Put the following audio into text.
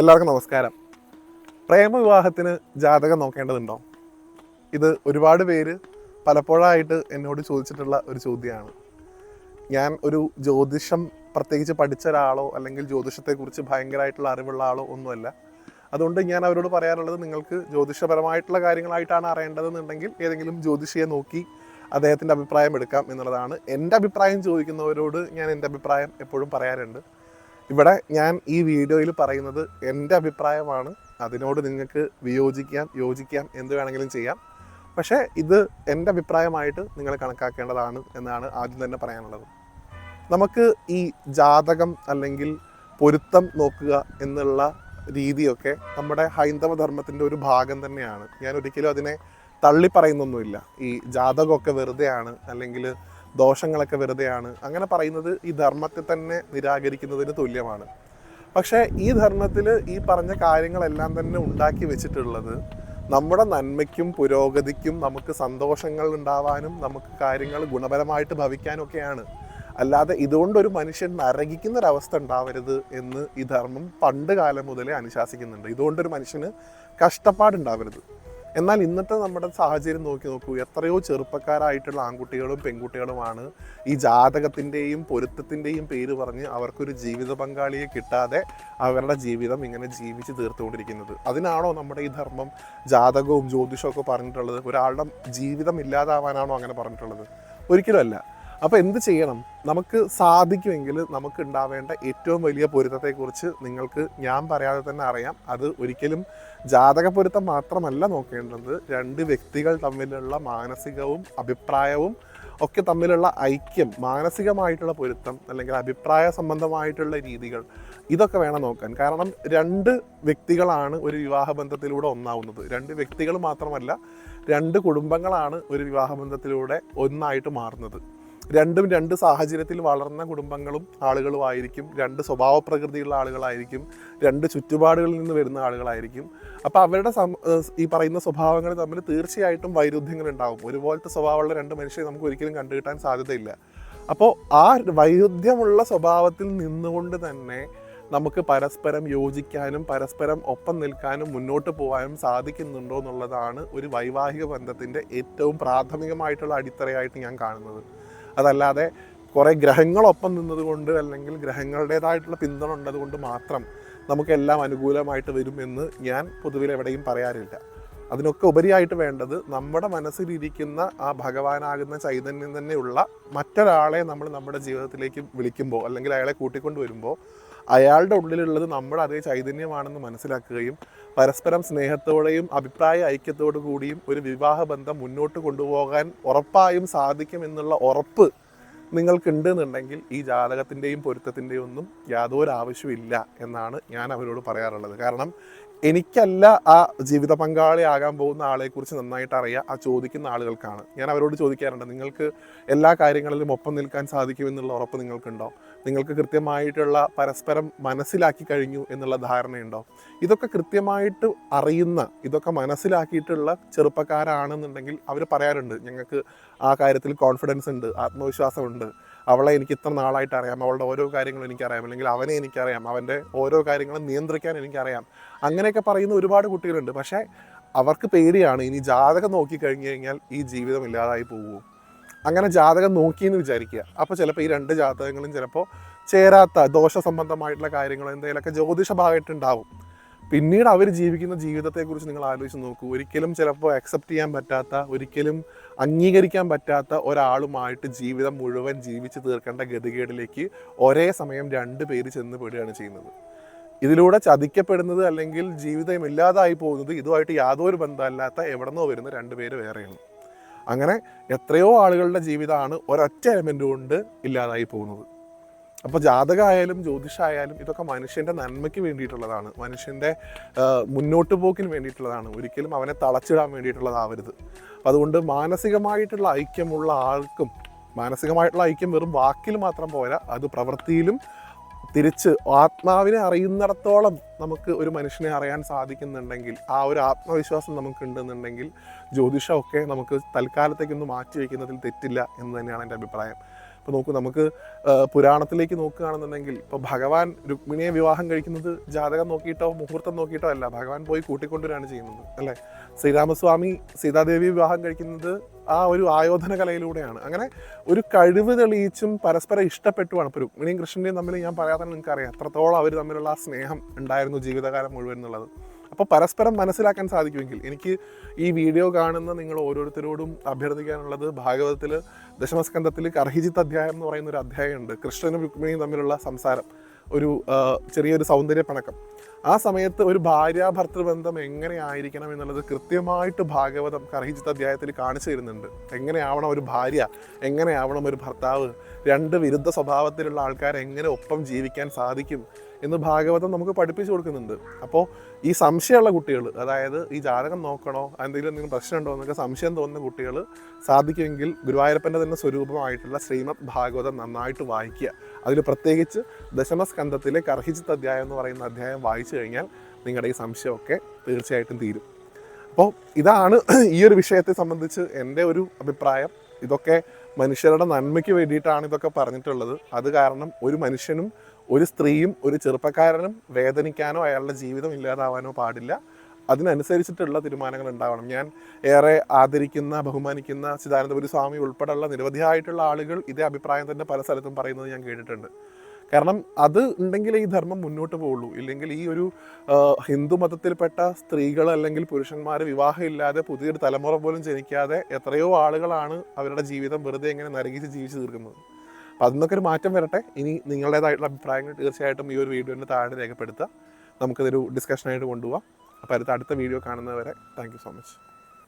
എല്ലാവർക്കും നമസ്കാരം. പ്രേമവിവാഹത്തിന് ജാതകം നോക്കേണ്ടതുണ്ടോ? ഇത് ഒരുപാട് പേര് പലപ്പോഴായിട്ട് എന്നോട് ചോദിച്ചിട്ടുള്ള ഒരു ചോദ്യമാണ്. ഞാൻ ഒരു ജ്യോതിഷം പ്രത്യേകിച്ച് പഠിച്ച ഒരാളോ അല്ലെങ്കിൽ ജ്യോതിഷത്തെക്കുറിച്ച് ഭയങ്കരമായിട്ടുള്ള അറിവുള്ള ആളോ ഒന്നുമല്ല. അതുകൊണ്ട് ഞാൻ അവരോട് പറയാറുള്ളത് നിങ്ങൾക്ക് ജ്യോതിഷപരമായിട്ടുള്ള കാര്യങ്ങളായിട്ടാണ് അറിയേണ്ടതെന്നുണ്ടെങ്കിൽ ഏതെങ്കിലും ജ്യോതിഷിയെ നോക്കി അദ്ദേഹത്തിന്റെ അഭിപ്രായം എടുക്കാം എന്നുള്ളതാണ്. എന്റെ അഭിപ്രായം ചോദിക്കുന്നവരോട് ഞാൻ എന്റെ അഭിപ്രായം എപ്പോഴും പറയാറുണ്ട്. ഇവിടെ ഞാൻ ഈ വീഡിയോയിൽ പറയുന്നത് എന്റെ അഭിപ്രായമാണ്. അതിനോട് നിങ്ങൾക്ക് വിയോജിക്കാം യോജിക്കാം എന്ത് വേണമെങ്കിലും ചെയ്യാം. പക്ഷേ ഇത് എന്റെ അഭിപ്രായമായിട്ട് നിങ്ങൾ കണക്കാക്കേണ്ടതാണ് എന്നാണ് ആദ്യം തന്നെ പറയാനുള്ളത്. നമുക്ക് ഈ ജാതകം അല്ലെങ്കിൽ പൊരുത്തം നോക്കുക എന്നുള്ള രീതിയൊക്കെ നമ്മുടെ ഹൈന്ദവ ധർമ്മത്തിന്റെ ഒരു ഭാഗം തന്നെയാണ്. ഞാൻ ഒരിക്കലും അതിനെ തള്ളി പറയുന്നൊന്നുമില്ല. ഈ ജാതകമൊക്കെ വെറുതെയാണ് അല്ലെങ്കിൽ ദോഷങ്ങളൊക്കെ വെറുതെയാണ്. അങ്ങനെ പറയുന്നത് ഈ ധർമ്മത്തെ തന്നെ നിരാകരിക്കുന്നതിന് തുല്യമാണ്. പക്ഷേ ഈ ധർമ്മത്തിൽ ഈ പറഞ്ഞ കാര്യങ്ങളെല്ലാം തന്നെ ഉണ്ടാക്കി വെച്ചിട്ടുള്ളത് നമ്മുടെ നന്മയ്ക്കും പുരോഗതിക്കും നമുക്ക് സന്തോഷങ്ങൾ ഉണ്ടാവാനും നമുക്ക് കാര്യങ്ങൾ ഗുണപരമായിട്ട് ഭവിക്കാനൊക്കെയാണ്. അല്ലാതെ ഇതുകൊണ്ട് ഒരു മനുഷ്യൻ നരകിക്കുന്ന ഒരവസ്ഥ ഉണ്ടാവരുത് എന്ന് ഈ ധർമ്മം പണ്ട് കാലം മുതലേ അനുശാസിക്കുന്നുണ്ട്. ഇതുകൊണ്ടൊരു മനുഷ്യന് കഷ്ടപ്പാടുണ്ടാവരുത്. എന്നാൽ ഇന്നത്തെ നമ്മുടെ സാഹചര്യം നോക്കി നോക്കൂ. എത്രയോ ചെറുപ്പക്കാരായിട്ടുള്ള ആൺകുട്ടികളും പെൺകുട്ടികളുമാണ് ഈ ജാതകത്തിന്റെയും പൊരുത്തത്തിന്റെയും പേര് പറഞ്ഞ് അവർക്കൊരു ജീവിത പങ്കാളിയെ കിട്ടാതെ അവരുടെ ജീവിതം ഇങ്ങനെ ജീവിച്ച് തീർത്തുകൊണ്ടിരിക്കുന്നത്. അതിനാണോ നമ്മുടെ ഈ ധർമ്മം ജാതകവും ജ്യോതിഷവും ഒക്കെ പറഞ്ഞിട്ടുള്ളത്? ഒരാളുടെ ജീവിതം ഇല്ലാതാവാനാണോ അങ്ങനെ പറഞ്ഞിട്ടുള്ളത്? ഒരിക്കലും അല്ല. അപ്പോൾ എന്ത് ചെയ്യണം? നമുക്ക് സാധിക്കുമെങ്കിൽ നമുക്ക് ഉണ്ടാവേണ്ട ഏറ്റവും വലിയ പൊരുത്തത്തെക്കുറിച്ച് നിങ്ങൾക്ക് ഞാൻ പറയാതെ തന്നെ അറിയാം. അത് ഒരിക്കലും ജാതക പൊരുത്തം മാത്രമല്ല നോക്കേണ്ടത്. രണ്ട് വ്യക്തികൾ തമ്മിലുള്ള മാനസികവും അഭിപ്രായവും ഒക്കെ തമ്മിലുള്ള ഐക്യം മാനസികമായിട്ടുള്ള പൊരുത്തം അല്ലെങ്കിൽ അഭിപ്രായ സംബന്ധമായിട്ടുള്ള രീതികൾ ഇതൊക്കെ വേണം നോക്കാൻ. കാരണം രണ്ട് വ്യക്തികളാണ് ഒരു വിവാഹബന്ധത്തിലൂടെ ഒന്നാവുന്നത്. രണ്ട് വ്യക്തികൾ മാത്രമല്ല രണ്ട് കുടുംബങ്ങളാണ് ഒരു വിവാഹബന്ധത്തിലൂടെ ഒന്നായിട്ട് മാറുന്നത്. രണ്ടും രണ്ട് സാഹചര്യത്തിൽ വളർന്ന കുടുംബങ്ങളും ആളുകളും ആയിരിക്കും രണ്ട് സ്വഭാവ പ്രകൃതിയുള്ള ആളുകളായിരിക്കും. രണ്ട് ചുറ്റുപാടുകളിൽ നിന്ന് വരുന്ന ആളുകളായിരിക്കും. അപ്പോൾ അവരുടെ ഈ പറയുന്ന സ്വഭാവങ്ങൾ തമ്മിൽ തീർച്ചയായിട്ടും വൈരുദ്ധ്യങ്ങൾ ഉണ്ടാകും ഒരുപോലത്തെ സ്വഭാവമുള്ള രണ്ട് മനുഷ്യരെ നമുക്ക് ഒരിക്കലും കണ്ടുകിട്ടാൻ സാധ്യതയില്ല. അപ്പോൾ ആ വൈരുദ്ധ്യമുള്ള സ്വഭാവത്തിൽ നിന്നുകൊണ്ട് തന്നെ നമുക്ക് പരസ്പരം യോജിക്കാനും പരസ്പരം ഒപ്പം നിൽക്കാനും മുന്നോട്ട് പോകാനും സാധിക്കുന്നുണ്ടോ എന്നുള്ളതാണ് ഒരു വൈവാഹിക ബന്ധത്തിന്റെ ഏറ്റവും പ്രാഥമികമായിട്ടുള്ള അടിത്തറയായിട്ട് ഞാൻ കാണുന്നത്. അതല്ലാതെ കുറേ ഗ്രഹങ്ങളൊപ്പം നിന്നതുകൊണ്ട് അല്ലെങ്കിൽ ഗ്രഹങ്ങളുടേതായിട്ടുള്ള പിന്തുണ ഉണ്ടതുകൊണ്ട് മാത്രം നമുക്കെല്ലാം അനുകൂലമായിട്ട് വരും എന്ന് ഞാൻ പൊതുവിൽ എവിടെയും പറയാറില്ല. അതിനൊക്കെ ഉപരിയായിട്ട് വേണ്ടത് നമ്മുടെ മനസ്സിലിരിക്കുന്ന ആ ഭഗവാനാകുന്ന ചൈതന്യം തന്നെയുള്ള മറ്റൊരാളെ നമ്മൾ നമ്മുടെ ജീവിതത്തിലേക്ക് വിളിക്കുമ്പോൾ അല്ലെങ്കിൽ അയാളെ കൂട്ടിക്കൊണ്ട് വരുമ്പോൾ അയാളുടെ ഉള്ളിലുള്ളത് നമ്മുടെ അതേ ചൈതന്യമാണെന്ന് മനസ്സിലാക്കുകയും പരസ്പരം സ്നേഹത്തോടെയും അഭിപ്രായ ഐക്യത്തോടു കൂടിയും ഒരു വിവാഹ ബന്ധം മുന്നോട്ട് കൊണ്ടുപോകാൻ ഉറപ്പായും സാധിക്കും എന്നുള്ള ഉറപ്പ് നിങ്ങൾക്കുണ്ട് എന്നുണ്ടെങ്കിൽ ഈ ജാതകത്തിന്റെയും പൊരുത്തത്തിന്റെയും ഒന്നും യാതൊരു ആവശ്യമില്ല എന്നാണ് ഞാൻ അവരോട് പറയാറുള്ളത്. കാരണം എനിക്കല്ല ആ ജീവിത പങ്കാളിയാകാൻ പോകുന്ന ആളെക്കുറിച്ച് നന്നായിട്ട് അറിയാം ആ ചോദിക്കുന്ന ആളുകൾക്കാണ്. ഞാൻ അവരോട് ചോദിക്കാറുണ്ട് നിങ്ങൾക്ക് എല്ലാ കാര്യങ്ങളിലും ഒപ്പം നിൽക്കാൻ സാധിക്കുമെന്നുള്ള ഉറപ്പ് നിങ്ങൾക്കുണ്ടോ? നിങ്ങൾക്ക് കൃത്യമായിട്ടുള്ള പരസ്പരം മനസ്സിലാക്കി കഴിഞ്ഞു എന്നുള്ള ധാരണയുണ്ടോ? ഇതൊക്കെ കൃത്യമായിട്ട് അറിയുന്ന ഇതൊക്കെ മനസ്സിലാക്കിയിട്ടുള്ള ചെറുപ്പക്കാരാണെന്നുണ്ടെങ്കിൽ അവർ പറയാറുണ്ട് ഞങ്ങൾക്ക് ആ കാര്യത്തിൽ കോൺഫിഡൻസ് ഉണ്ട് ആത്മവിശ്വാസമുണ്ട്. അവളെ എനിക്ക് ഇത്ര നാളായിട്ട് അറിയാം അവളുടെ ഓരോ കാര്യങ്ങളും എനിക്കറിയാം അല്ലെങ്കിൽ അവനെ എനിക്കറിയാം അവന്റെ ഓരോ കാര്യങ്ങളും നിയന്ത്രിക്കാൻ എനിക്കറിയാം. അങ്ങനെയൊക്കെ പറയുന്ന ഒരുപാട് കുട്ടികളുണ്ട്. പക്ഷേ അവർക്ക് പേടിയാണ്. ഇനി ജാതകം നോക്കി കഴിഞ്ഞു കഴിഞ്ഞാൽ ഈ ജീവിതം ഇല്ലാതായി പോകുമോ അങ്ങനെ ജാതകം നോക്കി എന്ന് വിചാരിക്കുക. അപ്പോൾ ചിലപ്പോൾ ഈ രണ്ട് ജാതകങ്ങളും ചിലപ്പോൾ ചേരാത്ത ദോഷ സംബന്ധമായിട്ടുള്ള കാര്യങ്ങൾ എന്തെങ്കിലുമൊക്കെ ജ്യോതിഷ ഭാഗമായിട്ടുണ്ടാവും പിന്നീട് അവർ ജീവിക്കുന്ന ജീവിതത്തെക്കുറിച്ച് നിങ്ങൾ ആലോചിച്ച് നോക്കൂ. ഒരിക്കലും ചിലപ്പോൾ അക്സെപ്റ്റ് ചെയ്യാൻ പറ്റാത്ത ഒരിക്കലും അംഗീകരിക്കാൻ പറ്റാത്ത ഒരാളുമായിട്ട് ജീവിതം മുഴുവൻ ജീവിച്ച് തീർക്കേണ്ട ഗതികേടിലേക്ക് ഒരേ സമയം രണ്ട് പേര് ചെന്ന് പെടുകയാണ് ചെയ്യുന്നത്. ഇതിലൂടെ ചതിക്കപ്പെടുന്നത് അല്ലെങ്കിൽ ജീവിതം ഇല്ലാതായി പോകുന്നത് ഇതുമായിട്ട് യാതൊരു ബന്ധമല്ലാത്ത എവിടെന്നോ വരുന്ന രണ്ട് പേര് വേറെയാണ്. അങ്ങനെ എത്രയോ ആളുകളുടെ ജീവിതമാണ് ഒരൊറ്റ എലമെന്റ് കൊണ്ട് ഇല്ലാതായി പോകുന്നത്. അപ്പോൾ ജാതകമായാലും ജ്യോതിഷമായാലും ഇതൊക്കെ മനുഷ്യന്റെ നന്മയ്ക്ക് വേണ്ടിയിട്ടുള്ളതാണ്. മനുഷ്യന്റെ മുന്നോട്ട് പോക്കിന് വേണ്ടിയിട്ടുള്ളതാണ്. ഒരിക്കലും അവനെ തളച്ചിടാൻ വേണ്ടിയിട്ടുള്ളതാവരുത്. അപ്പോൾ അതുകൊണ്ട് മാനസികമായിട്ടുള്ള ഐക്യമുള്ള ആൾക്കും മാനസികമായിട്ടുള്ള ഐക്യം വെറും വാക്കിൽ മാത്രം പോരാ അത് പ്രവൃത്തിയിലും തിരിച്ച് ആത്മാവിനെ അറിയുന്നിടത്തോളം നമുക്ക് ഒരു മനുഷ്യനെ അറിയാൻ സാധിക്കുന്നുണ്ടെങ്കിൽ ആ ഒരു ആത്മവിശ്വാസം നമുക്ക് ഉണ്ടെന്നുണ്ടെങ്കിൽ ജ്യോതിഷമൊക്കെ നമുക്ക് തൽക്കാലത്തേക്കൊന്ന് മാറ്റി വയ്ക്കുന്നതിൽ തെറ്റില്ല എന്ന് തന്നെയാണ് എന്റെ അഭിപ്രായം. ഇപ്പോൾ നോക്കൂ നമുക്ക് പുരാണത്തിലേക്ക് നോക്കുകയാണെന്നുണ്ടെങ്കിൽ ഇപ്പോൾ ഭഗവാൻ രുക്മിണിയെ വിവാഹം കഴിക്കുന്നത് ജാതകം നോക്കിയിട്ടോ മുഹൂർത്തം നോക്കിയിട്ടോ അല്ല. ഭഗവാൻ പോയി കൂട്ടിക്കൊണ്ടുവരാണ് ചെയ്യുന്നത് അല്ലേ? ശ്രീരാമസ്വാമി സീതാദേവി വിവാഹം കഴിക്കുന്നത് ആ ഒരു ആയോധന കലയിലൂടെയാണ്. അങ്ങനെ ഒരു കഴിവ് തെളിയിച്ചും പരസ്പരം ഇഷ്ടപ്പെട്ടുമാണ്. ഇപ്പോൾ രുക്മിണിയും കൃഷ്ണനെയും തമ്മിൽ ഞാൻ പറയാതെ നിങ്ങൾക്ക് അറിയാം എത്രത്തോളം അവർ തമ്മിലുള്ള ആ സ്നേഹം ഉണ്ടായിരുന്നു ജീവിതകാലം മുഴുവൻ എന്നുള്ളത്. അപ്പോൾ പരസ്പരം മനസ്സിലാക്കാൻ സാധിക്കുമെങ്കിൽ എനിക്ക് ഈ വീഡിയോ കാണുന്ന നിങ്ങൾ ഓരോരുത്തരോടും അഭ്യർത്ഥിക്കാനുള്ളത് ഭാഗവതത്തിൽ ദശമസ്കന്ധത്തിൽ കർഹിജിത്ത് അധ്യായം എന്ന് പറയുന്ന ഒരു അധ്യായമുണ്ട്. കൃഷ്ണനും രുക്മിണിയും തമ്മിലുള്ള സംസാരം. ഒരു ചെറിയൊരു സൗന്ദര്യ പണക്കം. ആ സമയത്ത് ഒരു ഭാര്യ ഭർത്തൃബന്ധം എങ്ങനെയായിരിക്കണം എന്നുള്ളത് കൃത്യമായിട്ട് ഭാഗവതം കർഹിജിത്ത് അധ്യായത്തിൽ കാണിച്ചു തരുന്നുണ്ട്. എങ്ങനെയാവണം ഒരു ഭാര്യ? എങ്ങനെയാവണം ഒരു ഭർത്താവ്? രണ്ട് വിരുദ്ധ സ്വഭാവത്തിലുള്ള ആൾക്കാർ എങ്ങനെ ഒപ്പം ജീവിക്കാൻ സാധിക്കും? എന്ന് ഭാഗവതം നമുക്ക് പഠിപ്പിച്ചു കൊടുക്കുന്നുണ്ട്. അപ്പോൾ ഈ സംശയമുള്ള കുട്ടികൾ അതായത് ഈ ജാതകം നോക്കണോ എന്തെങ്കിലും എന്തെങ്കിലും പ്രശ്നമുണ്ടോ എന്നൊക്കെ സംശയം തോന്നുന്ന കുട്ടികൾ സാധിക്കുമെങ്കിൽ ഗുരുവായൂരപ്പന്റെ തന്നെ സ്വരൂപമായിട്ടുള്ള ശ്രീമദ് ഭാഗവതം നന്നായിട്ട് വായിക്കുക. അതിൽ പ്രത്യേകിച്ച് ദശമസ്കന്ധത്തിലെ കർഹിജിത്ത് അധ്യായം എന്ന് പറയുന്ന അധ്യായം വായിച്ചു കഴിഞ്ഞാൽ നിങ്ങളുടെ ഈ സംശയമൊക്കെ തീർച്ചയായിട്ടും തീരും. അപ്പോൾ ഇതാണ് ഈ ഒരു വിഷയത്തെ സംബന്ധിച്ച് എന്റെ ഒരു അഭിപ്രായം. ഇതൊക്കെ മനുഷ്യരുടെ നന്മയ്ക്ക് വേണ്ടിയിട്ടാണ് ഇതൊക്കെ പറഞ്ഞിട്ടുള്ളത്. അത് കാരണം ഒരു മനുഷ്യനും ഒരു സ്ത്രീയും ഒരു ചെറുപ്പക്കാരനും വേദനിക്കാനോ അയാളുടെ ജീവിതം ഇല്ലാതാവാനോ പാടില്ല. അതിനനുസരിച്ചിട്ടുള്ള തീരുമാനങ്ങൾ ഉണ്ടാവണം. ഞാൻ ഏറെ ആദരിക്കുന്ന ബഹുമാനിക്കുന്ന ചിദാനന്ദപുരി സ്വാമി ഉൾപ്പെടെയുള്ള നിരവധിയായിട്ടുള്ള ആളുകൾ ഇതേ അഭിപ്രായം തന്നെ പല സ്ഥലത്തും പറയുന്നത് ഞാൻ കേട്ടിട്ടുണ്ട്. കാരണം അത് ഉണ്ടെങ്കിൽ ഈ ധർമ്മം മുന്നോട്ട് പോകുള്ളൂ ഇല്ലെങ്കിൽ ഈ ഒരു ഹിന്ദു മതത്തിൽപ്പെട്ട സ്ത്രീകൾ അല്ലെങ്കിൽ പുരുഷന്മാർ വിവാഹമില്ലാതെ പുതിയൊരു തലമുറ പോലും ജനിക്കാതെ എത്രയോ ആളുകളാണ് അവരുടെ ജീവിതം വെറുതെ എങ്ങനെ നരകിച്ച് ജീവിച്ചു തീർക്കുന്നത്. അപ്പം അതിനൊക്കെ ഒരു മാറ്റം വരട്ടെ. ഇനി നിങ്ങളുടേതായിട്ടുള്ള അഭിപ്രായങ്ങൾ തീർച്ചയായിട്ടും ഈ ഒരു വീഡിയോന്റെ താഴെ രേഖപ്പെടുത്തുക. നമുക്കിതൊരു ഡിസ്കഷനായിട്ട് കൊണ്ടുപോകാം അപ്പോൾ അടുത്ത അടുത്ത വീഡിയോ കാണുന്നവരെ താങ്ക് സോ മച്ച്